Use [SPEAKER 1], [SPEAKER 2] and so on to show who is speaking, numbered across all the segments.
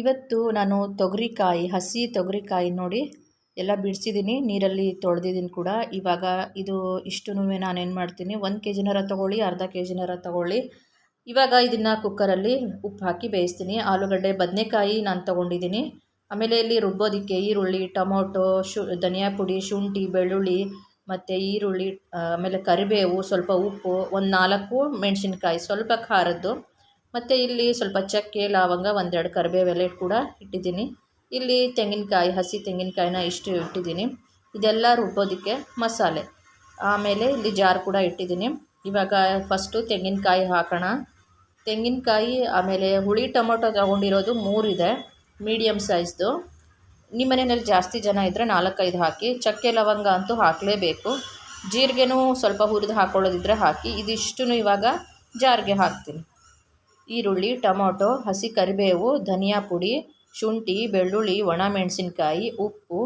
[SPEAKER 1] ಇವತ್ತು ನಾನು ತೊಗರಿಕಾಯಿ, ಹಸಿ ತೊಗರಿಕಾಯಿ ನೋಡಿ ಎಲ್ಲ ಬಿಡಿಸಿದ್ದೀನಿ. ನೀರಲ್ಲಿ ತೊಳೆದಿದ್ದೀನಿ ಕೂಡ. ಇವಾಗ ಇದು ಇಷ್ಟೂ ನಾನೇನು ಮಾಡ್ತೀನಿ? ಒಂದು ಕೆ ಜಿನಾರ ತೊಗೊಳ್ಳಿ, ಅರ್ಧ ಕೆ ಜಿನಾರ ತೊಗೊಳ್ಳಿ. ಇವಾಗ ಇದನ್ನು ಕುಕ್ಕರಲ್ಲಿ ಉಪ್ಪು ಹಾಕಿ ಬೇಯಿಸ್ತೀನಿ. ಆಲೂಗಡ್ಡೆ, ಬದನೆಕಾಯಿ ನಾನು ತೊಗೊಂಡಿದ್ದೀನಿ. ಆಮೇಲೆ ಇಲ್ಲಿ ರುಬ್ಬೋದಕ್ಕೆ ಈರುಳ್ಳಿ, ಟೊಮೊಟೊ, ಶು, ಧನಿಯಾ ಪುಡಿ, ಶುಂಠಿ, ಬೆಳ್ಳುಳ್ಳಿ ಮತ್ತು ಈರುಳ್ಳಿ, ಆಮೇಲೆ ಕರಿಬೇವು, ಸ್ವಲ್ಪ ಉಪ್ಪು, ಒಂದು ನಾಲ್ಕು ಮೆಣಸಿನ್ಕಾಯಿ, ಸ್ವಲ್ಪ ಖಾರದ್ದು. ಮತ್ತು ಇಲ್ಲಿ ಸ್ವಲ್ಪ ಚಕ್ಕೆ, ಲವಂಗ ಒಂದೆರಡು ಕರಿಬೇವೆಲೆ ಕೂಡ ಇಟ್ಟಿದ್ದೀನಿ. ಇಲ್ಲಿ ತೆಂಗಿನಕಾಯಿ, ಹಸಿ ತೆಂಗಿನಕಾಯಿನ ಇಷ್ಟು ಇಟ್ಟಿದ್ದೀನಿ. ಇದೆಲ್ಲ ರುಬ್ಬೋದಕ್ಕೆ ಮಸಾಲೆ. ಆಮೇಲೆ ಇಲ್ಲಿ ಜಾರ್ ಕೂಡ ಇಟ್ಟಿದ್ದೀನಿ. ಇವಾಗ ಫಸ್ಟು ತೆಂಗಿನಕಾಯಿ ಹಾಕೋಣ. ತೆಂಗಿನಕಾಯಿ, ಆಮೇಲೆ ಹುಳಿ ಟೊಮೊಟೊ ತೊಗೊಂಡಿರೋದು ಮೂರಿದೆ ಮೀಡಿಯಮ್ ಸೈಜ್ದು. ನಿಮ್ಮ ಮನೆಯಲ್ಲಿ ಜಾಸ್ತಿ ಜನ ಇದ್ದರೆ ನಾಲ್ಕೈದು ಹಾಕಿ, ಚಕ್ಕೆ, ಲವಂಗ ಅಂತೂ ಹಾಕಲೇಬೇಕು. ಜೀರಿಗೆನೂ ಸ್ವಲ್ಪ ಹುರಿದು ಹಾಕೊಳ್ಳೋದಿದ್ರೆ ಹಾಕಿ ಇದಿಷ್ಟು ಇವಾಗ ಜಾರಿಗೆ ಹಾಕ್ತೀನಿ. ಈರುಳ್ಳಿ, ಟೊಮೊಟೊ, ಹಸಿ ಕರಿಬೇವು, ಧನಿಯಾ ಪುಡಿ, ಶುಂಠಿ, ಬೆಳ್ಳುಳ್ಳಿ ಒಣಮೆಣಸಿನ್ಕಾಯಿ ಉಪ್ಪು.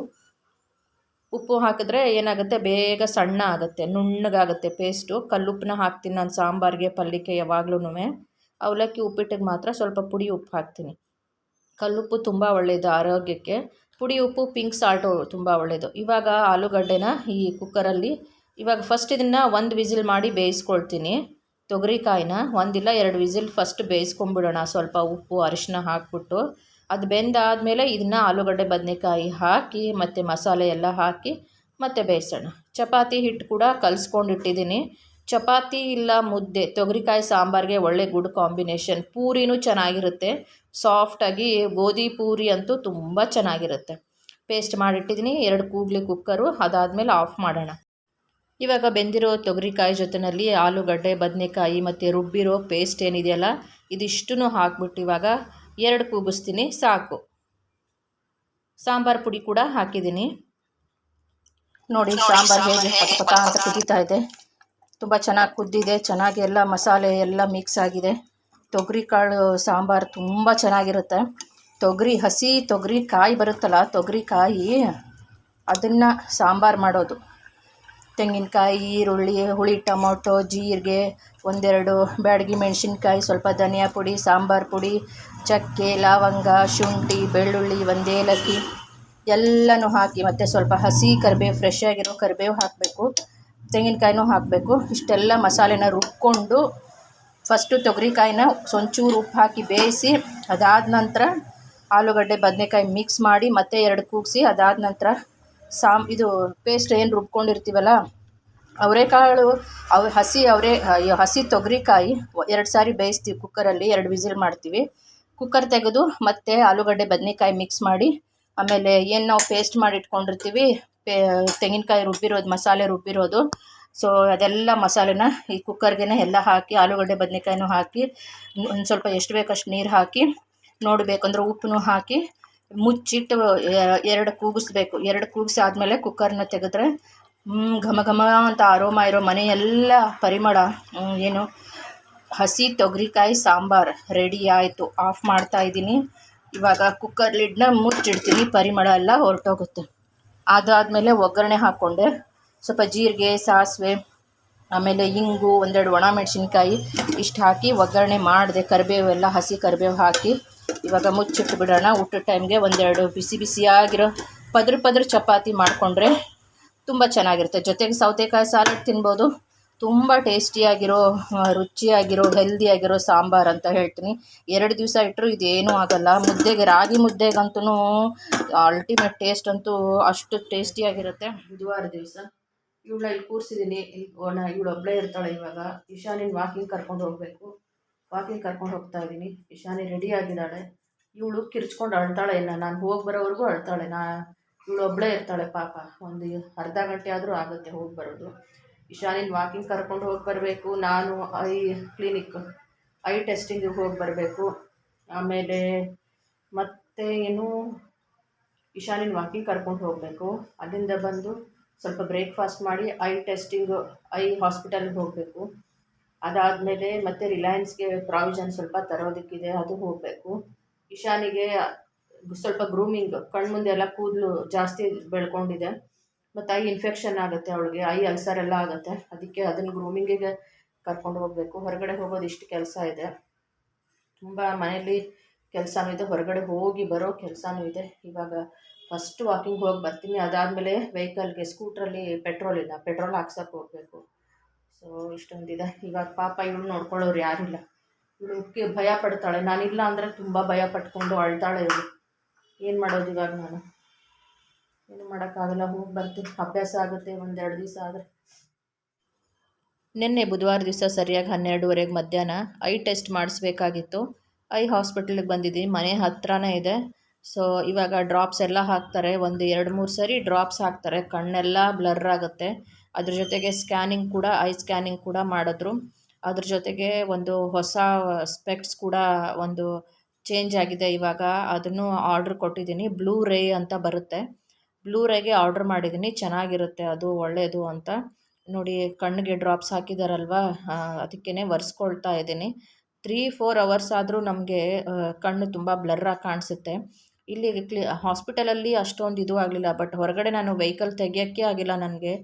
[SPEAKER 1] ಉಪ್ಪು ಹಾಕಿದ್ರೆ ಏನಾಗುತ್ತೆ? ಬೇಗ ಸಣ್ಣ ಆಗುತ್ತೆ, ನುಣ್ಣಗಾಗುತ್ತೆ ಪೇಸ್ಟು. ಕಲ್ಲುಪ್ಪನ್ನ ಹಾಕ್ತೀನಿ ನಾನು ಸಾಂಬಾರಿಗೆ ಪಲ್ಯಕ್ಕೆ ಯಾವಾಗ್ಲೂ ಅವಲಕ್ಕಿ ಉಪ್ಪಿಟ್ಟಿಗೆ ಮಾತ್ರ ಸ್ವಲ್ಪ ಪುಡಿ ಉಪ್ಪು ಹಾಕ್ತೀನಿ. ಕಲ್ಲುಪ್ಪು ತುಂಬ ಒಳ್ಳೆಯದು ಆರೋಗ್ಯಕ್ಕೆ. ಪುಡಿ ಉಪ್ಪು, ಪಿಂಕ್ ಸಾಲ್ಟು ತುಂಬ ಒಳ್ಳೆಯದು. ಇವಾಗ ಆಲೂಗಡ್ಡೆನ ಈ ಕುಕ್ಕರಲ್ಲಿ ಇವಾಗ ಫಸ್ಟ್ ಇದನ್ನು ಒಂದು ವಿಸಿಲ್ ಮಾಡಿ ಬೇಯಿಸ್ಕೊಳ್ತೀನಿ. ತೊಗರಿಕಾಯಿನ ಒಂದಿಲ್ಲ, ಎರಡು ವಿಸಿಲ್ ಫಸ್ಟ್ ಬೇಯಿಸ್ಕೊಂಬಿಡೋಣ ಸ್ವಲ್ಪ ಉಪ್ಪು, ಅರಿಶಿನ ಹಾಕ್ಬಿಟ್ಟು ಅದು ಬೆಂದಾದಮೇಲೆ ಇದನ್ನು ಆಲೂಗಡ್ಡೆ, ಬದನೆಕಾಯಿ ಹಾಕಿ, ಮತ್ತು ಮಸಾಲೆ ಎಲ್ಲ ಹಾಕಿ ಮತ್ತೆ ಬೇಯಿಸೋಣ. ಚಪಾತಿ ಹಿಟ್ಟು ಕೂಡ ಕಲಿಸ್ಕೊಂಡಿಟ್ಟಿದ್ದೀನಿ ಚಪಾತಿ ಇಲ್ಲ ಮುದ್ದೆ, ತೊಗರಿಕಾಯಿ ಸಾಂಬಾರಿಗೆ ಒಳ್ಳೆ ಗುಡ್ ಕಾಂಬಿನೇಷನ್ ಪೂರಿನೂ ಚೆನ್ನಾಗಿರುತ್ತೆ. ಸಾಫ್ಟಾಗಿ ಗೋಧಿ ಪೂರಿ ಅಂತೂ ತುಂಬ ಚೆನ್ನಾಗಿರುತ್ತೆ. ಪೇಸ್ಟ್ ಮಾಡಿಟ್ಟಿದ್ದೀನಿ. ಎರಡು ಕೂಗ್ಲಿ ಕುಕ್ಕರು ಅದಾದಮೇಲೆ ಆಫ್ ಮಾಡೋಣ. ಇವಾಗ ಬೆಂದಿರೋ ತೊಗರಿಕಾಯಿ ಜೊತೆಯಲ್ಲಿ ಆಲೂಗಡ್ಡೆ ಬದನೆಕಾಯಿ ಮತ್ತು ರುಬ್ಬಿರೋ ಪೇಸ್ಟ್ ಏನಿದೆಯಲ್ಲ ಇದಿಷ್ಟೂ ಹಾಕ್ಬಿಟ್ಟು ಇವಾಗ ಎರಡು ಕೂಗಿಸ್ತೀನಿ ಸಾಕು. ಸಾಂಬಾರು ಪುಡಿ ಕೂಡ ಹಾಕಿದ್ದೀನಿ. ನೋಡಿ ಸಾಂಬಾರು ಹೇಗೆ ಪಟ ಪಟ ಅಂತ ಕುದೀತಾ ಇದೆ. ತುಂಬ ಚೆನ್ನಾಗಿ ಕುದ್ದಿದೆ ಚೆನ್ನಾಗಿ ಎಲ್ಲ ಮಸಾಲೆ ಎಲ್ಲ ಮಿಕ್ಸ್ ಆಗಿದೆ. ತೊಗರಿ ಕಾಳು ಸಾಂಬಾರು ತುಂಬ ಚೆನ್ನಾಗಿರುತ್ತೆ. ತೊಗರಿ ಹಸಿ ತೊಗರಿ ಕಾಯಿ ಬರುತ್ತಲ್ಲ ತೊಗರಿ ಕಾಯಿ ಅದನ್ನು ಸಾಂಬಾರು ಮಾಡೋದು. ತೆಂಗಿನಕಾಯಿ, ಈರುಳ್ಳಿ, ಹುಳಿ, ಟೊಮೊಟೊ, ಜೀರಿಗೆ, ಒಂದೆರಡು ಬ್ಯಾಡಗಿ ಮೆಣಸಿನ್ಕಾಯಿ, ಸ್ವಲ್ಪ ಧನಿಯಾ ಪುಡಿ, ಸಾಂಬಾರು ಪುಡಿ, ಚಕ್ಕೆ, ಲವಂಗ, ಶುಂಠಿ, ಬೆಳ್ಳುಳ್ಳಿ, ಒಂದು ಏಲಕ್ಕಿ ಎಲ್ಲನೂ ಹಾಕಿ ಮತ್ತು ಸ್ವಲ್ಪ ಹಸಿ ಕರಿಬೇವು ಫ್ರೆಶ್ ಆಗಿರೋ ಕರಿಬೇವು ಹಾಕಬೇಕು. ತೆಂಗಿನಕಾಯಿನೂ ಹಾಕಬೇಕು. ಇಷ್ಟೆಲ್ಲ ಮಸಾಲೆನ ರುಬ್ಕೊಂಡು ಫಸ್ಟು ತೊಗರಿಕಾಯಿನ ಸೊಂಚೂರು ಉಪ್ಪು ಹಾಕಿ ಬೇಯಿಸಿ, ಅದಾದ ನಂತರ ಆಲೂಗಡ್ಡೆ, ಬದನೆಕಾಯಿ ಮಿಕ್ಸ್ ಮಾಡಿ ಮತ್ತೆ ಎರಡು ಕೂಗಿಸಿ, ಅದಾದ ನಂತರ ಸಾಮ್ ಇದು ಪೇಸ್ಟ್ ಏನು ರುಬ್ಕೊಂಡಿರ್ತೀವಲ್ಲ ಅವರೆಕಾಳು ಅವ ಹಸಿ, ಅವರೆ ಹಸಿ ತೊಗರಿಕಾಯಿ ಎರಡು ಸಾರಿ ಬೇಯಿಸ್ತೀವಿ ಕುಕ್ಕರಲ್ಲಿ, ಎರಡು ವಿಸಿಲ್ ಮಾಡ್ತೀವಿ. ಕುಕ್ಕರ್ ತೆಗೆದು ಮತ್ತೆ ಆಲೂಗಡ್ಡೆ ಬದನೆಕಾಯಿ ಮಿಕ್ಸ್ ಮಾಡಿ, ಆಮೇಲೆ ಏನು ನಾವು ಪೇಸ್ಟ್ ಮಾಡಿ ಇಟ್ಕೊಂಡಿರ್ತೀವಿ ಪೇ, ತೆಂಗಿನಕಾಯಿ ರುಬ್ಬಿರೋದು, ಮಸಾಲೆ ರುಬ್ಬಿರೋದು. ಸೊ ಅದೆಲ್ಲ ಮಸಾಲೆನ ಈ ಕುಕ್ಕರ್ಗೆ ಎಲ್ಲ ಹಾಕಿ, ಆಲೂಗಡ್ಡೆ ಬದನೆಕಾಯಿನೂ ಹಾಕಿ, ಒಂದು ಸ್ವಲ್ಪ ಎಷ್ಟು ಬೇಕಷ್ಟು ನೀರು ಹಾಕಿ, ನೋಡಬೇಕಂದ್ರೆ ಉಪ್ಪನ್ನು ಹಾಕಿ ಮುಚ್ಚಿಟ್ಟು ಎರಡು ಕೂಗಿಸ್ಬೇಕು. ಎರಡು ಕೂಗಿಸಿ ಆದಮೇಲೆ ಕುಕ್ಕರ್ನ ತೆಗೆದ್ರೆ ಘಮ ಘಮ ಅಂತ ಆರೋಮ ಇರೋ ಮನೆಯೆಲ್ಲ ಪರಿಮಳ. ಏನು? ಹಸಿ ತೊಗರಿಕಾಯಿ ಸಾಂಬಾರು ರೆಡಿ ಆಯಿತು. ಆಫ್ ಮಾಡ್ತಾ ಇದ್ದೀನಿ. ಇವಾಗ ಕುಕ್ಕರ್ ಲಿಡ್ನ ಮುಚ್ಚಿಡ್ತೀನಿ. ಪರಿಮಳ ಎಲ್ಲ ಹೊರಟೋಗುತ್ತೆ. ಅದಾದಮೇಲೆ ಒಗ್ಗರಣೆ ಹಾಕ್ಕೊಂಡೆ. ಸ್ವಲ್ಪ ಜೀರಿಗೆ, ಸಾಸಿವೆ ಆಮೇಲೆ ಇಂಗು, ಒಂದೆರಡು ಒಣ ಮೆಣಸಿನ್ಕಾಯಿ ಇಷ್ಟು ಹಾಕಿ ಒಗ್ಗರಣೆ ಮಾಡಿದೆ, ಕರಿಬೇವು ಎಲ್ಲ ಹಸಿ ಕರಿಬೇವು ಹಾಕಿ. ಇವಾಗ ಮುಚ್ಚಿಟ್ಟು ಬಿಡೋಣ. ಊಟದ ಟೈಮ್ಗೆ ಒಂದೆರಡು ಬಿಸಿ ಬಿಸಿಯಾಗಿರೋ ಪದ್ರ ಪದ್ರ ಚಪಾತಿ ಮಾಡಿಕೊಂಡ್ರೆ ತುಂಬ ಚೆನ್ನಾಗಿರುತ್ತೆ. ಜೊತೆಗೆ ಸೌತೆಕಾಯಿ ಸಾಲಡ್ ತಿನ್ಬೋದು. ತುಂಬ ಟೇಸ್ಟಿಯಾಗಿರೋ ರುಚಿಯಾಗಿರೋ ಹೆಲ್ದಿಯಾಗಿರೋ ಸಾಂಬಾರು ಅಂತ ಹೇಳ್ತೀನಿ. ಎರಡು ದಿವಸ ಇಟ್ಟರು ಇದೇನೂ ಆಗೋಲ್ಲ. ಮುದ್ದೆಗೆ, ರಾಗಿ ಮುದ್ದೆಗಂತೂ ಅಲ್ಟಿಮೇಟ್ ಟೇಸ್ಟ್ ಅಂತೂ ಅಷ್ಟು ಟೇಸ್ಟಿಯಾಗಿರುತ್ತೆ ಬುಧವಾರ ದಿವಸ. ಇವಳ ಇಲ್ಲಿ ಕೂರಿಸಿದ್ದೀನಿ ಇಲ್ಲಿ ಇವಳು ಒಬ್ಬಳೇ ಇರ್ತಾಳೆ ಇವಾಗ. ಇಶಾನಿನ ವಾಕಿಂಗ್ ಕರ್ಕೊಂಡು ಹೋಗಬೇಕು. ವಾಕಿಂಗ್ ಕರ್ಕೊಂಡು ಹೋಗ್ತಾ ಇದ್ದೀನಿ ಇಶಾನಿ ರೆಡಿ ಆಗಿದ್ದಾಳೆ. ಇವಳು ಕಿರ್ಚ್ಕೊಂಡು ಅಳ್ತಾಳೆ ಇನ್ನು. ನಾನು ಹೋಗಿ ಬರೋವರೆಗೂ ಅಳ್ತಾಳೆ. ನಾ ಇವಳು ಒಬ್ಬಳೇ ಇರ್ತಾಳೆ ಪಾಪ. ಒಂದು ಅರ್ಧ ಗಂಟೆ ಆದರೂ ಆಗುತ್ತೆ ಹೋಗಿ ಬರೋದು. ಇಶಾನಿನ ವಾಕಿಂಗ್ ಕರ್ಕೊಂಡು ಹೋಗಿ ಬರಬೇಕು. ನಾನು ಐ ಕ್ಲಿನಿಕ್ ಐ ಟೆಸ್ಟಿಂಗಿಗೆ ಹೋಗಿ ಬರಬೇಕು. ಆಮೇಲೆ ಮತ್ತೆ ಏನು? ಇಶಾನಿನ ವಾಕಿಂಗ್ ಕರ್ಕೊಂಡು ಹೋಗಬೇಕು. ಅಲ್ಲಿಂದ ಬಂದು ಸ್ವಲ್ಪ ಬ್ರೇಕ್ಫಾಸ್ಟ್ ಮಾಡಿ ಐ ಟೆಸ್ಟಿಂಗು, ಐ ಹಾಸ್ಪಿಟಲ್ಗೆ ಹೋಗಬೇಕು. ಅದಾದಮೇಲೆ ಮತ್ತೆ ರಿಲಯನ್ಸ್ಗೆ ಪ್ರಾವಿಷನ್ ಸ್ವಲ್ಪ ತರೋದಕ್ಕಿದೆ, ಅದು ಹೋಗಬೇಕು. ಇಶಾನಿಗೆ ಸ್ವಲ್ಪ ಗ್ರೂಮಿಂಗ್, ಕಣ್ಮುಂದೆ ಎಲ್ಲ ಕೂದಲು ಜಾಸ್ತಿ ಬೆಳ್ಕೊಂಡಿದೆ. ಮತ್ತು ಐ ಇನ್ಫೆಕ್ಷನ್ ಆಗುತ್ತೆ ಅವಳಿಗೆ, ಐ ಅಲ್ಸರ್ ಎಲ್ಲ ಆಗುತ್ತೆ. ಅದಕ್ಕೆ ಅದನ್ನು ಗ್ರೂಮಿಂಗಿಗೆ ಕರ್ಕೊಂಡು ಹೋಗಬೇಕು. ಹೊರಗಡೆ ಹೋಗೋದು ಇಷ್ಟು ಕೆಲಸ ಇದೆ. ತುಂಬ ಮನೆಯಲ್ಲಿ ಕೆಲಸನೂ ಇದೆ, ಹೊರಗಡೆ ಹೋಗಿ ಬರೋ ಕೆಲಸನೂ ಇದೆ. ಇವಾಗ ಫಸ್ಟ್ ವಾಕಿಂಗ್ ಹೋಗಿ ಬರ್ತೀನಿ. ಅದಾದಮೇಲೆ ವೆಹಿಕಲ್ಗೆ ಸ್ಕೂಟ್ರಲ್ಲಿ ಪೆಟ್ರೋಲ್ ಇಲ್ಲ. ಪೆಟ್ರೋಲ್ ಹಾಕ್ಸೋಕೆ ಹೋಗಬೇಕು. ಸೊ ಇಷ್ಟೊಂದಿದೆ. ಇವಾಗ ಪಾಪ ಇವಳು ನೋಡ್ಕೊಳ್ಳೋರು ಯಾರಿಲ್ಲ. ಇವಳು ಭಯ ಪಡ್ತಾಳೆ. ನಾನಿಲ್ಲ ಅಂದರೆ ತುಂಬ ಭಯ ಪಟ್ಕೊಂಡು ಅಳ್ತಾಳೆ ಇವಳು. ಏನು ಮಾಡೋದು ಇವಾಗ ನಾನು? ಏನು ಮಾಡೋಕ್ಕಾಗಲ್ಲ. ಹೋಗಿ ಬರ್ತೀನಿ. ಅಭ್ಯಾಸ ಆಗುತ್ತೆ ಒಂದೆರಡು ದಿವಸ ಆದರೆ. ನಿನ್ನೆ ಬುಧವಾರ ದಿವಸ ಸರಿಯಾಗಿ ಹನ್ನೆರಡುವರೆಗೆ ಮಧ್ಯಾಹ್ನ ಐ ಟೆಸ್ಟ್ ಮಾಡಿಸ್ಬೇಕಾಗಿತ್ತು. ಐ ಹಾಸ್ಪಿಟ್ಲಿಗೆ ಬಂದಿದ್ದೀನಿ. ಮನೆ ಹತ್ರನೇ ಇದೆ. ಸೊ ಇವಾಗ ಡ್ರಾಪ್ಸ್ ಎಲ್ಲ ಹಾಕ್ತಾರೆ. ಒಂದು ಎರಡು ಮೂರು ಸರಿ ಡ್ರಾಪ್ಸ್ ಹಾಕ್ತಾರೆ. ಕಣ್ಣೆಲ್ಲ ಬ್ಲರ್ ಆಗುತ್ತೆ. ಅದ್ರ ಜೊತೆಗೆ ಸ್ಕ್ಯಾನಿಂಗ್ ಕೂಡ ಐ ಸ್ಕ್ಯಾನಿಂಗ್ ಕೂಡ ಮಾಡಿದ್ರು. ಅದ್ರ ಜೊತೆಗೆ ಒಂದು ಹೊಸ ಸ್ಪೆಕ್ಟ್ಸ್ ಕೂಡ ಒಂದು ಚೇಂಜ್ ಆಗಿದೆ ಇವಾಗ. ಅದನ್ನು ಆರ್ಡ್ರ್ ಕೊಟ್ಟಿದ್ದೀನಿ. ಬ್ಲೂ ರೇ ಅಂತ ಬರುತ್ತೆ. ಬ್ಲೂ ರೇಗೆ ಆರ್ಡ್ರ್ ಮಾಡಿದ್ದೀನಿ. ಚೆನ್ನಾಗಿರುತ್ತೆ. ಅದು ಒಳ್ಳೆಯದು ಅಂತ. ನೋಡಿ, ಕಣ್ಣಿಗೆ ಡ್ರಾಪ್ಸ್ ಹಾಕಿದಾರಲ್ವಾ? ಅದಕ್ಕೇ ಒರೆಸ್ಕೊಳ್ತಾ ಇದ್ದೀನಿ. ತ್ರೀ ಫೋರ್ ಅವರ್ಸ್ ಆದರೂ ನಮಗೆ ಕಣ್ಣು ತುಂಬ ಬ್ಲರ್ರಾಗಿ ಕಾಣಿಸುತ್ತೆ. ಇಲ್ಲಿ ಕ್ಲಿ ಹಾಸ್ಪಿಟಲಲ್ಲಿ ಅಷ್ಟೊಂದು ಇದು ಆಗಲಿಲ್ಲ. ಬಟ್ ಹೊರಗಡೆ ನಾನು ವೆಹಿಕಲ್ ತೆಗಿಯೋಕ್ಕೆ ಆಗಿಲ್ಲ ನನಗೆ.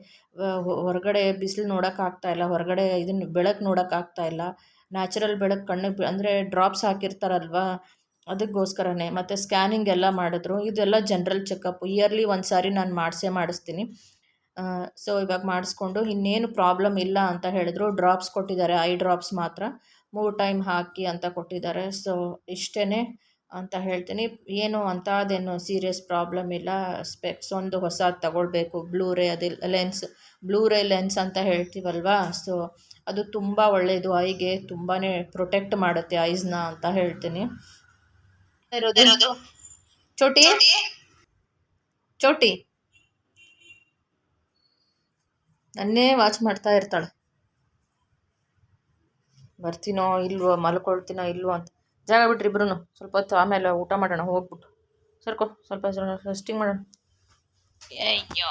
[SPEAKER 1] ಹೊರಗಡೆ ಬಿಸಿಲು ನೋಡೋಕ್ಕಾಗ್ತಾ ಇಲ್ಲ. ಹೊರಗಡೆ ಇದನ್ನು ಬೆಳಕು ನೋಡೋಕ್ಕಾಗ್ತಾ ಇಲ್ಲ. ನ್ಯಾಚುರಲ್ ಬೆಳಕು ಕಣ್ಣಿಗೆ ಅಂದರೆ ಡ್ರಾಪ್ಸ್ ಹಾಕಿರ್ತಾರಲ್ವಾ? ಅದಕ್ಕೋಸ್ಕರನೇ. ಮತ್ತು ಸ್ಕ್ಯಾನಿಂಗ್ ಎಲ್ಲ ಮಾಡಿದ್ರು. ಇದೆಲ್ಲ ಜನ್ರಲ್ ಚೆಕಪ್. ಇಯರ್ಲಿ ಒಂದು ಸಾರಿ ನಾನು ಮಾಡಿಸೇ ಮಾಡಿಸ್ತೀನಿ. ಸೊ ಇವಾಗ ಮಾಡಿಸ್ಕೊಂಡು ಇನ್ನೇನು ಪ್ರಾಬ್ಲಮ್ ಇಲ್ಲ ಅಂತ ಹೇಳಿದ್ರು. ಡ್ರಾಪ್ಸ್ ಕೊಟ್ಟಿದ್ದಾರೆ. ಐ ಡ್ರಾಪ್ಸ್ ಮಾತ್ರ. ಮೂರು ಟೈಮ್ ಹಾಕಿ ಅಂತ ಕೊಟ್ಟಿದ್ದಾರೆ. ಸೊ ಇಷ್ಟೇ ಅಂತ ಹೇಳ್ತೀನಿ. ಏನು ಅಂಥದ್ದೇನು ಸೀರಿಯಸ್ ಪ್ರಾಬ್ಲಮ್ ಇಲ್ಲ. ಸ್ಪೆಕ್ಸ್ ಒಂದು ಹೊಸದು ತಗೊಳ್ಬೇಕು. ಬ್ಲೂ ರೇ ಅದು ಲೆನ್ಸ್ ಬ್ಲೂ ರೇ ಲೆನ್ಸ್ ಅಂತ ಹೇಳ್ತೀವಲ್ವಾ? ಸೊ ಅದು ತುಂಬ ಒಳ್ಳೆಯದು ಐಗೆ ತುಂಬಾ ಪ್ರೊಟೆಕ್ಟ್ ಮಾಡುತ್ತೆ ಐಸ್ನ ಅಂತ ಹೇಳ್ತೀನಿ. ಇರೋದು? ಚೋಟಿ? ಚೋಟಿ? ನನ್ನೇ ವಾಚ್ ಮಾಡ್ತಾ ಇರ್ತಾಳೆ. ಬರ್ತೀನೋ ಇಲ್ವೋ ಮಲ್ಕೊಳ್ತೀನೋ ಇಲ್ವೋ ಅಂತ. ಜಾಗ ಬಿಟ್ರಿ ಇಬ್ರು ಸ್ವಲ್ಪ ಹೊತ್ತು ಆಮೇಲೆ ಊಟ ಮಾಡೋಣ ಹೋಗ್ಬಿಟ್ಟು. ಸರ್ಕೋ ಸ್ವಲ್ಪ ರೆಸ್ಟಿಂಗ್ ಮಾಡೋಣ. ಅಯ್ಯೋ.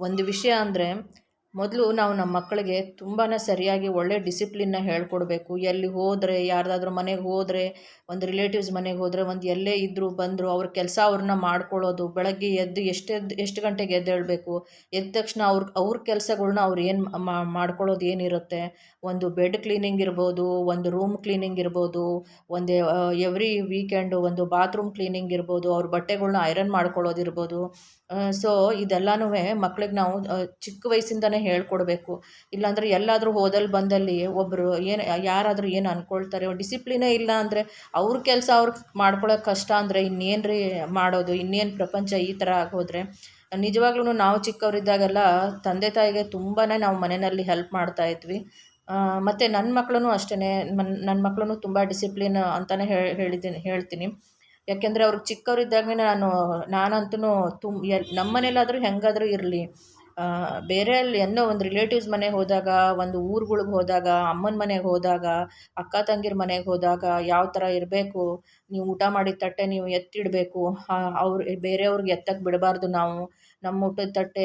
[SPEAKER 1] ಒಂದು ವಿಷಯ ಅಂದರೆ, ಮೊದಲು ನಾವು ನಮ್ಮ ಮಕ್ಕಳಿಗೆ ತುಂಬಾ ಸರಿಯಾಗಿ ಒಳ್ಳೆ ಡಿಸಿಪ್ಲಿನ್ನ ಹೇಳ್ಕೊಡ್ಬೇಕು. ಎಲ್ಲಿ ಹೋದರೆ, ಯಾರ್ದಾದ್ರೂ ಮನೆಗೆ ಹೋದರೆ, ಒಂದು ರಿಲೇಟಿವ್ಸ್ ಮನೆಗೆ ಹೋದರೆ, ಒಂದು ಎಲ್ಲೇ ಇದ್ದರೂ ಬಂದರು, ಅವ್ರ ಕೆಲಸ ಅವ್ರನ್ನ ಮಾಡ್ಕೊಳ್ಳೋದು ಬೆಳಗ್ಗೆ ಎದ್ದು ಎಷ್ಟೆದ್ದು ಎಷ್ಟು ಗಂಟೆಗೆ ಎದ್ದೇಳಬೇಕು, ಎದ್ದ ತಕ್ಷಣ ಅವ್ರ ಅವ್ರ ಕೆಲಸಗಳ್ನ ಅವ್ರು ಏನು ಮಾಡ್ಕೊಳ್ಳೋದು ಏನಿರುತ್ತೆ ಒಂದು ಬೆಡ್ ಕ್ಲೀನಿಂಗ್ ಇರ್ಬೋದು, ಒಂದು ರೂಮ್ ಕ್ಲೀನಿಂಗ್ ಇರ್ಬೋದು, ಒಂದು ಎವ್ರಿ ವೀಕೆಂಡು ಒಂದು ಬಾತ್ರೂಮ್ ಕ್ಲೀನಿಂಗ್ ಇರ್ಬೋದು, ಅವ್ರ ಬಟ್ಟೆಗಳ್ನ ಐರನ್ ಮಾಡ್ಕೊಳ್ಳೋದಿರ್ಬೋದು ಸೊ ಇದೆಲ್ಲನೂ ಮಕ್ಳಿಗೆ ನಾವು ಚಿಕ್ಕ ವಯಸ್ಸಿಂದನೇ ಹೇಳ್ಕೊಡ್ಬೇಕು. ಇಲ್ಲಾಂದರೆ ಎಲ್ಲಾದರೂ ಹೋದಲ್ಲಿ ಬಂದಲ್ಲಿ ಒಬ್ಬರು ಏನು, ಯಾರಾದರೂ ಏನು ಅಂದ್ಕೊಳ್ತಾರೆ ಡಿಸಿಪ್ಲಿನೇ ಇಲ್ಲ ಅಂದರೆ ಅವ್ರ ಕೆಲಸ ಅವ್ರು ಮಾಡ್ಕೊಳ್ಳೋಕೆ ಕಷ್ಟ ಅಂದರೆ ಇನ್ನೇನು ರೀ ಮಾಡೋದು, ಇನ್ನೇನು ಪ್ರಪಂಚ ಈ ಥರ ಆಗೋದ್ರೆ. ನಿಜವಾಗ್ಲೂ ನಾವು ಚಿಕ್ಕವರಿದ್ದಾಗೆಲ್ಲ ತಂದೆ ತಾಯಿಗೆ ತುಂಬಾ ನಾವು ಮನೆಯಲ್ಲಿ ಹೆಲ್ಪ್ ಮಾಡ್ತಾಯಿದ್ವಿ ಮತ್ತು ನನ್ನ ಮಕ್ಕಳೂ ಅಷ್ಟೇ ನನ್ನ ಮಕ್ಕಳೂ ತುಂಬ ಡಿಸಿಪ್ಲಿನ್ ಅಂತಲೇ ಹೇಳಿದ್ದೀನಿ, ಹೇಳ್ತೀನಿ. ಯಾಕೆಂದರೆ ಅವ್ರಿಗೆ ಚಿಕ್ಕವರಿದ್ದಾಗಲೇ ನಾನು ನಾನಂತೂ ತುಂಬ ಎಲ್ ನಮ್ಮ ಮನೇಲಾದರೂ ಹೆಂಗಾದರೂ ಇರಲಿ. ಬೇರೆ ಅಲ್ಲಿ ಎಲ್ಲೋ ಒಂದು ರಿಲೇಟಿವ್ಸ್ ಮನೆಗೆ ಹೋದಾಗ, ಒಂದು ಊರುಗಳಿಗೆ ಹೋದಾಗ, ಅಮ್ಮನ ಮನೆಗೆ ಹೋದಾಗ, ಅಕ್ಕ ತಂಗಿರ ಮನೆಗೆ ಹೋದಾಗ ಯಾವ ಥರ ಇರಬೇಕು? ನೀವು ಊಟ ಮಾಡಿದ ತಟ್ಟೆ ನೀವು ಎತ್ತಿಡಬೇಕು. ಅವ್ರು, ಬೇರೆಯವ್ರಿಗೆ ಎತ್ತಕ್ಕೆ ಬಿಡಬಾರ್ದು ನಾವು. ನಮ್ಮ ಊಟದ ತಟ್ಟೆ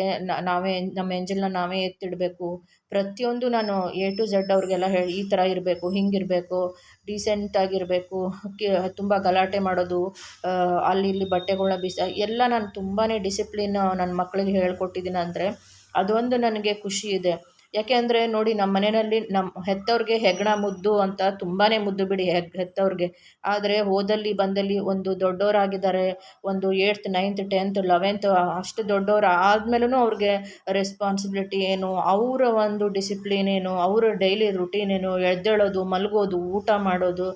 [SPEAKER 1] ನಾವೇ, ನಮ್ಮ ಎಂಜಲನ್ನ ನಾವೇ ಎತ್ತಿಡಬೇಕು. ಪ್ರತಿಯೊಂದು ನಾನು ಎ ಟು ಝಡ್ ಅವ್ರಿಗೆಲ್ಲ ಹೇಳಿ, ಈ ಥರ ಇರಬೇಕು, ಹಿಂಗಿರಬೇಕು ಡೀಸೆಂಟ್ ಆಗಿರಬೇಕು ತುಂಬ ಗಲಾಟೆ ಮಾಡೋದು ಅಲ್ಲಿ ಇಲ್ಲಿ ಬಟ್ಟೆಗಳನ್ನ ಬಿಸ, ಎಲ್ಲ ನಾನು ತುಂಬಾ ಡಿಸಿಪ್ಲಿನ್ ನನ್ನ ಮಕ್ಕಳಿಗೆ ಹೇಳ್ಕೊಟ್ಟಿದ್ದೀನಿ ಅಂದರೆ, ಅದೊಂದು ನನಗೆ ಖುಷಿ ಇದೆ. ಯಾಕೆ ಅಂದರೆ ನೋಡಿ ನಮ್ಮ ಮನೆಯಲ್ಲಿ ನಮ್ಮ ಹೆತ್ತವ್ರಿಗೆ ಹೆಗ್ಣ ಮುದ್ದು ಅಂತ ತುಂಬಾ ಮುದ್ದು ಬಿಡಿ ಹೆಗ್, ಹೆತ್ತವ್ರಿಗೆ. ಆದರೆ ಹೋದಲ್ಲಿ ಬಂದಲ್ಲಿ ಒಂದು ದೊಡ್ಡವರಾಗಿದ್ದಾರೆ, ಒಂದು ಏಯ್ಟ್ತ್ ನೈನ್ತ್, ಟೆಂತ್, ಲೆವೆಂತ್, ಅಷ್ಟು ದೊಡ್ಡವ್ರು ಆದ್ಮೇಲೂ ಅವ್ರಿಗೆ ರೆಸ್ಪಾನ್ಸಿಬಿಲಿಟಿ ಏನು, ಅವರ ಒಂದು ಡಿಸಿಪ್ಲಿನ್ ಏನು, ಅವರ ಡೈಲಿ ರುಟೀನ್ ಏನು, ಎದ್ದೇಳೋದು, ಮಲಗೋದು, ಊಟ ಮಾಡೋದು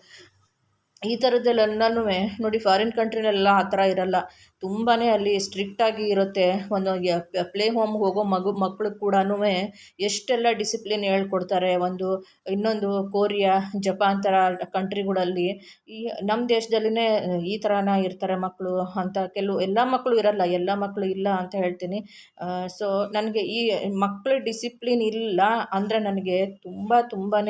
[SPEAKER 1] ಈ ಥರದ್ದೆಲ್ಲನೂ ನೋಡಿ ಫಾರಿನ್ ಕಂಟ್ರಿನೆಲ್ಲ ಆ ಥರ ಇರಲ್ಲ. ತುಂಬಾ ಅಲ್ಲಿ ಸ್ಟ್ರಿಕ್ಟಾಗಿ ಇರುತ್ತೆ. ಒಂದು ಪ್ಲೇ ಹೋಮ್ಗೆ ಹೋಗೋ ಮಗು ಮಕ್ಕಳು ಕೂಡ ಎಷ್ಟೆಲ್ಲ ಡಿಸಿಪ್ಲಿನ್ ಹೇಳ್ಕೊಡ್ತಾರೆ. ಒಂದು, ಇನ್ನೊಂದು ಕೋರಿಯಾ ಜಪಾನ್ ಥರ ಕಂಟ್ರಿಗಳಲ್ಲಿ ಈ ನಮ್ಮ ದೇಶದಲ್ಲಿನೇ ಈ ಥರನ ಇರ್ತಾರೆ ಮಕ್ಕಳು ಅಂತ ಕೆಲವು, ಎಲ್ಲ ಮಕ್ಕಳು ಇರಲ್ಲ, ಎಲ್ಲ ಮಕ್ಕಳು ಇಲ್ಲ ಅಂತ ಹೇಳ್ತೀನಿ. ಸೊ ನನಗೆ ಈ ಮಕ್ಕಳ ಡಿಸಿಪ್ಲಿನ್ ಇಲ್ಲ ಅಂದರೆ ನನಗೆ ತುಂಬ ತುಂಬಾ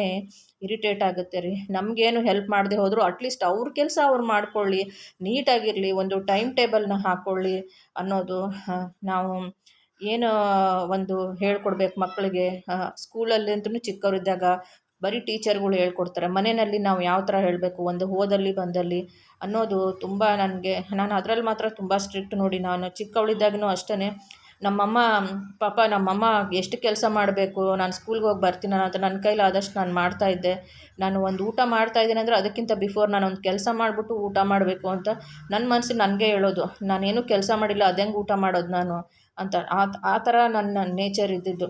[SPEAKER 1] ಇರಿಟೇಟ್ ಆಗುತ್ತೆ ರೀ. ನಮಗೇನು ಹೆಲ್ಪ್ ಮಾಡದೆ ಹೋದರೂ ಅಟ್ಲೀಸ್ಟ್ ಅವ್ರ ಕೆಲಸ ಅವ್ರು ಮಾಡ್ಕೊಳ್ಳಿ, ನೀಟಾಗಿರಲಿ, ಒಂದು ಟೈಮ್ ಟೇಬಲ್ನ ಹಾಕ್ಕೊಳ್ಳಿ ಅನ್ನೋದು ನಾವು ಏನು ಒಂದು ಹೇಳ್ಕೊಡ್ಬೇಕು ಮಕ್ಕಳಿಗೆ. ಸ್ಕೂಲಲ್ಲಿ ಅಂತೂ ಚಿಕ್ಕವರಿದ್ದಾಗ ಬರೀ ಟೀಚರ್ಗಳು ಹೇಳ್ಕೊಡ್ತಾರೆ. ಮನೆಯಲ್ಲಿ ನಾವು ಯಾವ ಥರ ಹೇಳಬೇಕು? ಒಂದು ಹೋದಲ್ಲಿ ಬಂದಲ್ಲಿ ಅನ್ನೋದು ತುಂಬ ನನಗೆ, ನಾನು ಅದರಲ್ಲಿ ಮಾತ್ರ ತುಂಬ ಸ್ಟ್ರಿಕ್ಟ್ ನೋಡಿ. ನಾನು ಚಿಕ್ಕವಳಿದ್ದಾಗೂ ಅಷ್ಟೇ ನಮ್ಮಮ್ಮ, ಪಾಪ ನಮ್ಮಮ್ಮ ಎಷ್ಟು ಕೆಲಸ ಮಾಡಬೇಕು, ನಾನು ಸ್ಕೂಲ್ಗೆ ಹೋಗಿ ಬರ್ತೀನಿ ಅಂತ ನನ್ನ ಕೈಲಿ ಆದಷ್ಟು ನಾನು ಮಾಡ್ತಾಯಿದ್ದೆ ನಾನು ಒಂದು ಊಟ ಮಾಡ್ತಾಯಿದ್ದೀನಿ ಅಂದರೆ ಅದಕ್ಕಿಂತ ಬಿಫೋರ್ ನಾನು ಒಂದು ಕೆಲಸ ಮಾಡಿಬಿಟ್ಟು ಊಟ ಮಾಡಬೇಕು ಅಂತ ನನ್ನ ಮನಸ್ಸು ನನಗೆ ಹೇಳೋದು. ನಾನೇನು ಕೆಲಸ ಮಾಡಿಲ್ಲ ಅದೆಂಗೆ ಊಟ ಮಾಡೋದು ನಾನು? ಅಂತ ಆ ಆ ಥರ ನನ್ನ ನೇಚರ್ ಇದ್ದಿದ್ದು.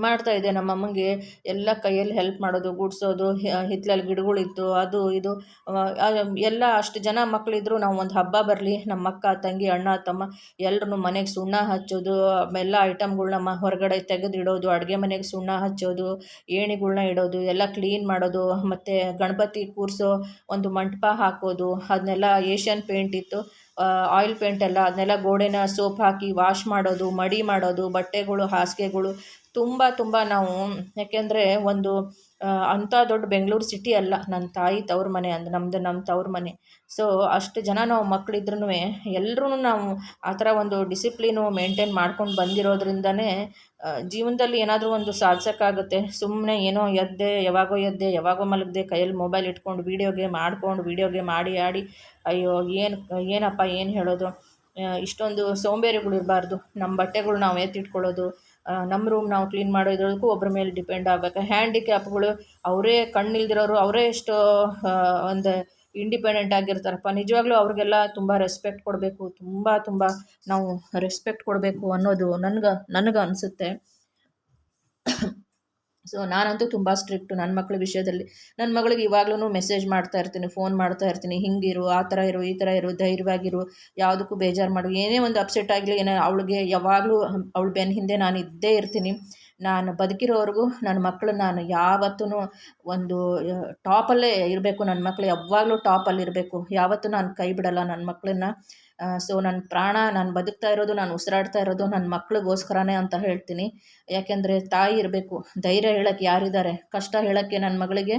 [SPEAKER 1] ಮಾಡ್ತಾಯಿದ್ದೆ ನಮ್ಮ ಅಮ್ಮಂಗೆ ಎಲ್ಲ ಕೈಯಲ್ಲಿ ಹೆಲ್ಪ್ ಮಾಡೋದು, ಗುಡಿಸೋದು ಹಿತ್ತಲಲ್ಲಿ ಗಿಡಗಳಿತ್ತು, ಅದು ಇದು. ಎಲ್ಲ ಅಷ್ಟು ಜನ ಮಕ್ಕಳಿದ್ರು ನಾವು ಒಂದು ಹಬ್ಬ ಬರಲಿ, ನಮ್ಮ ಅಕ್ಕ, ತಂಗಿ, ಅಣ್ಣ, ತಮ್ಮ ಎಲ್ಲರೂ ಮನೆಗೆ ಸುಣ್ಣ ಹಚ್ಚೋದು, ಎಲ್ಲ ಐಟಮ್ಗಳ್ನ ಮ, ಹೊರಗಡೆ ತೆಗೆದಿಡೋದು, ಅಡುಗೆ ಮನೆಗೆ ಸುಣ್ಣ ಹಚ್ಚೋದು, ಏಣಿಗಳ್ನ ಇಡೋದು, ಎಲ್ಲ ಕ್ಲೀನ್ ಮಾಡೋದು, ಮತ್ತು ಗಣಪತಿ ಕೂರಿಸೋ ಒಂದು ಮಂಟಪ ಹಾಕೋದು, ಅದನ್ನೆಲ್ಲ ಏಷ್ಯನ್ ಪೇಂಟ್ ಇತ್ತು. ಆಯಿಲ್ ಪೇಂಟ್ ಎಲ್ಲ, ಅದನ್ನೆಲ್ಲ ಗೋಡೆನ ಸೋಪ್ ಹಾಕಿ ವಾಶ್ ಮಾಡೋದು, ಮಡಿ ಮಾಡೋದು, ಬಟ್ಟೆಗಳು, ಹಾಸಿಗೆಗಳು ತುಂಬ ತುಂಬ ನಾವು, ಯಾಕೆಂದರೆ ಒಂದು ಅಂಥ ದೊಡ್ಡ ಬೆಂಗಳೂರು ಸಿಟಿ ಅಲ್ಲ ನನ್ನ ತಾಯಿ ತವ್ರ ಮನೆ ಅಂದ್ರೆ ನಮ್ಮದು ನಮ್ಮ ತವ್ರ ಮನೆ. ಸೊ ಅಷ್ಟು ಜನ ನಾವು ಮಕ್ಕಳಿದ್ರೂ ಎಲ್ಲರೂ ನಾವು ಆ ಥರ ಒಂದು ಡಿಸಿಪ್ಲೀನು ಮೇಂಟೈನ್ ಮಾಡ್ಕೊಂಡು ಬಂದಿರೋದ್ರಿಂದನೇ ಜೀವನದಲ್ಲಿ ಏನಾದರೂ ಒಂದು ಸಾಧಿಸೋಕ್ಕಾಗುತ್ತೆ ಸುಮ್ಮನೆ ಏನೋ ಎದ್ದೆ, ಯಾವಾಗೋ ಎದ್ದೆ, ಯಾವಾಗೋ ಮಲಗದೆ, ಕೈಯಲ್ಲಿ ಮೊಬೈಲ್ ಇಟ್ಕೊಂಡು ವೀಡಿಯೋ ಗೇಮ್ ಆಡ್ಕೊಂಡು ವೀಡಿಯೋ ಗೇಮ್ ಆಡಿ ಅಯ್ಯೋ, ಏನು, ಏನಪ್ಪ, ಏನು ಹೇಳೋದು? ಇಷ್ಟೊಂದು ಸೋಂಬೇರಿಗಳು ಇರಬಾರ್ದು. ನಮ್ಮ ಬಟ್ಟೆಗಳು ನಾವು ಎತ್ತಿಟ್ಕೊಳ್ಳೋದು ನಮ್ಮ ರೂಮ್ ನಾವು ಕ್ಲೀನ್ ಮಾಡೋದ್ರಕ್ಕೂ ಒಬ್ಬರ ಮೇಲೆ ಡಿಪೆಂಡ್ ಆಗಬೇಕು. ಹ್ಯಾಂಡಿಕ್ಯಾಪ್ಗಳು ಅವರೇ ಕಣ್ಣಿಲ್ದಿರೋರು, ಅವರೇ ಎಷ್ಟು ಒಂದು ಇಂಡಿಪೆಂಡೆಂಟ್ ಆಗಿರ್ತಾರಪ್ಪ. ನಿಜವಾಗ್ಲೂ ಅವ್ರಿಗೆಲ್ಲ ತುಂಬ ರೆಸ್ಪೆಕ್ಟ್ ಕೊಡಬೇಕು. ತುಂಬ ತುಂಬ ನಾವು ರೆಸ್ಪೆಕ್ಟ್ ಕೊಡಬೇಕು ಅನ್ನೋದು ನನ್ಗೆ, ನನಗೆ ಅನಿಸುತ್ತೆ. ಸೊ ನಾನಂತೂ ತುಂಬ ಸ್ಟ್ರಿಕ್ಟು ನನ್ನ ಮಕ್ಕಳ ವಿಷಯದಲ್ಲಿ. ನನ್ನ ಮಗಳಿಗೆ ಇವಾಗ್ಲೂ ಮೆಸೇಜ್ ಮಾಡ್ತಾ ಇರ್ತೀನಿ ಫೋನ್ ಮಾಡ್ತಾ ಇರ್ತೀನಿ, ಹಿಂಗಿರು, ಆ ಥರ ಇರು, ಈ ಥರ ಇರು, ಧೈರ್ಯವಾಗಿರು, ಯಾವುದಕ್ಕೂ ಬೇಜಾರು ಮಾಡು. ಏನೇ ಒಂದು ಅಪ್ಸೆಟ್ ಆಗಲಿ, ಏನೋ ಅವಳಿಗೆ ಯಾವಾಗಲೂ ಅವಳು ಬೆನ್ನ ಹಿಂದೆ ನಾನು ಇದ್ದೇ ಇರ್ತೀನಿ. ನಾನು ಬದುಕಿರೋವರೆಗೂ ನನ್ನ ಮಕ್ಕಳು ನಾನು ಯಾವತ್ತೂ ಒಂದು ಟಾಪಲ್ಲೇ ಇರಬೇಕು ನನ್ನ ಮಕ್ಕಳು ಯಾವಾಗಲೂ ಟಾಪಲ್ಲಿರಬೇಕು ಯಾವತ್ತೂ ನಾನು ಕೈ ಬಿಡಲ್ಲ ನನ್ನ ಮಕ್ಕಳನ್ನ ಸೊ ನನ್ನ ಪ್ರಾಣ, ನಾನು ಬದುಕ್ತಾ ಇರೋದು, ನಾನು ಉಸಿರಾಡ್ತಾ ಇರೋದು ನನ್ನ ಮಕ್ಳಿಗೋಸ್ಕರನೇ ಅಂತ ಹೇಳ್ತೀನಿ. ಯಾಕೆಂದರೆ ತಾಯಿ ಇರಬೇಕು, ಧೈರ್ಯ ಹೇಳೋಕ್ಕೆ ಯಾರಿದ್ದಾರೆ? ಕಷ್ಟ ಹೇಳೋಕ್ಕೆ ನನ್ನ ಮಗಳಿಗೆ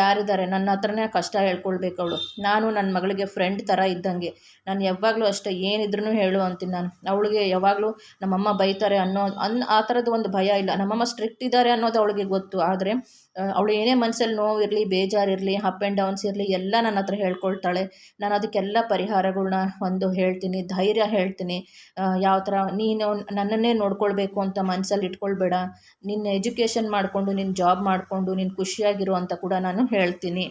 [SPEAKER 1] ಯಾರಿದ್ದಾರೆ? ನನ್ನ ಹತ್ರನೇ ಕಷ್ಟ ಹೇಳ್ಕೊಳ್ಬೇಕು ಅವಳು. ನಾನು ನನ್ನ ಮಗಳಿಗೆ ಫ್ರೆಂಡ್ ಥರ ಇದ್ದಂಗೆ. ನಾನು ಯಾವಾಗಲೂ ಅಷ್ಟೇ ಏನಿದ್ರೂ ಹೇಳು ಅಂತೀನಿ ನಾನು. ಅವಳಿಗೆ ಯಾವಾಗಲೂ ನಮ್ಮಮ್ಮ ಬೈತಾರೆ ಅನ್ನೋ, ಅನ್, ಆ ಥರದ್ದು ಒಂದು ಭಯ ಇಲ್ಲ. ನಮ್ಮಮ್ಮ ಸ್ಟ್ರಿಕ್ಟ್ ಇದ್ದಾರೆ ಅನ್ನೋದು ಅವಳಿಗೆ ಗೊತ್ತು. ಆದರೆ ಅವಳು ಏನೇ ಮನಸ್ಸಲ್ಲಿ ನೋವು ಇರಲಿ ಬೇಜಾರಿರಲಿ ಅಪ್ ಆ್ಯಂಡ್ ಡೌನ್ಸ್ ಇರಲಿ, ಎಲ್ಲ ನನ್ನ ಹತ್ರ ಹೇಳ್ಕೊಳ್ತಾಳೆ. ನಾನು ಅದಕ್ಕೆಲ್ಲ ಪರಿಹಾರಗಳ್ನ ಒಂದು ಹೇಳ್ತೀನಿ, ಧೈರ್ಯ ಹೇಳ್ತೀನಿ. ಯಾವ ಥರ ನೀನು ನನ್ನನ್ನೇ ನೋಡ್ಕೊಳ್ಬೇಕು ಅಂತ ಮನಸ್ಸಲ್ಲಿ ಇಟ್ಕೊಳ್ಬೇಡ. ನಿನ್ನ ಎಜುಕೇಷನ್ ಮಾಡಿಕೊಂಡು ನಿನ್ನ ಜಾಬ್ ಮಾಡಿಕೊಂಡು, ನೀನು ಖುಷಿಯಾಗಿರು ಅಂತ ಕೂಡ ನಾನು ಹೇಳ್ತೀನಿ.